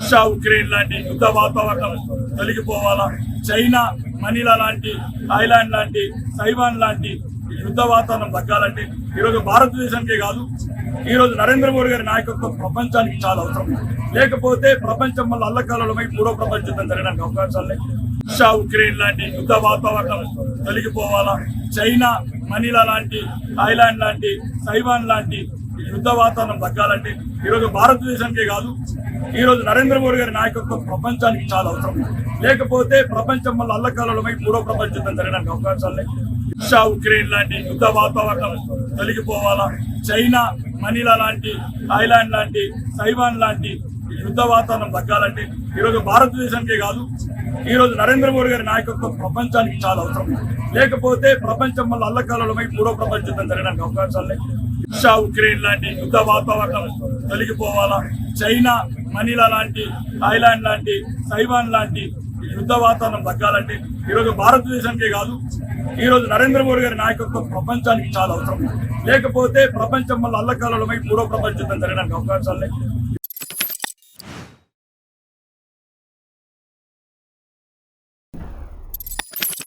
Russia Ukraine లాంటి యుద్ధ వాతావరణం తొలగిపోవాలా? చైనా మనీలా లాంటి థాయిలాండ్ లాంటి తైవాన్ లాంటి యుద్ధ వాతావరణం తగ్గాలంటే ఈరోజు భారతదేశానికే కాదు ఈ రోజు నరేంద్ర మోడీ గారి నాయకత్వం ప్రపంచానికి చాలా అవసరం. లేకపోతే ప్రపంచం వల్ల అల్లకాలమై మూడో ప్రపంచ యుద్ధం జరగడానికి అవకాశాలు లేవు. రష్యా ఉక్రెయిన్ లాంటి యుద్ధ వాతావరణం తొలగిపోవాలా? చైనా మనీలా లాంటి థాయిలాండ్ లాంటి తైవాన్ లాంటి యుద్ధ వాతావరణం తగ్గాలంటే ఈరోజు భారతదేశానికే కాదు ఈ రోజు నరేంద్ర మోడీ గారి నాయకత్వం ప్రపంచానికి చాలా అవసరం. లేకపోతే ప్రపంచం వల్ల అల్లకాలమై మూడో ప్రపంచ యుద్ధం జరగడానికి అవకాశాలు లేవు. రష్యా ఉక్రెయిన్ లాంటి యుద్ధ వాతావరణం తొలగిపోవాలా? చైనా మనీలా లాంటి థాయిలాండ్ లాంటి తైవాన్ లాంటి యుద్ధ వాతావరణం తగ్గాలంటే ఈరోజు భారతదేశానికే కాదు ఈ రోజు నరేంద్ర మోడీ గారి నాయకత్వం ప్రపంచానికి చాలా అవసరం. లేకపోతే ప్రపంచం వల్ల అల్లకాలమై మూడో ప్రపంచ యుద్ధం జరగడానికి అవకాశాలు లేవు. రష్యా ఉక్రెయిన్ లాంటి యుద్ధ వాతావరణం తొలగిపోవాలా? చైనా మనీలా లాంటి థాయిలాండ్ లాంటి తైవాన్ లాంటి యుద్ధ వాతావరణం తగ్గాలంటే ఈరోజు భారతదేశానికే కాదు ఈ రోజు నరేంద్ర మోడీ గారి నాయకత్వం ప్రపంచానికి చాలా అవసరం. లేకపోతే ప్రపంచం వల్ల అల్లకాలమై మూడో ప్రపంచ యుద్ధం జరగడానికి అవకాశాలు లేవు.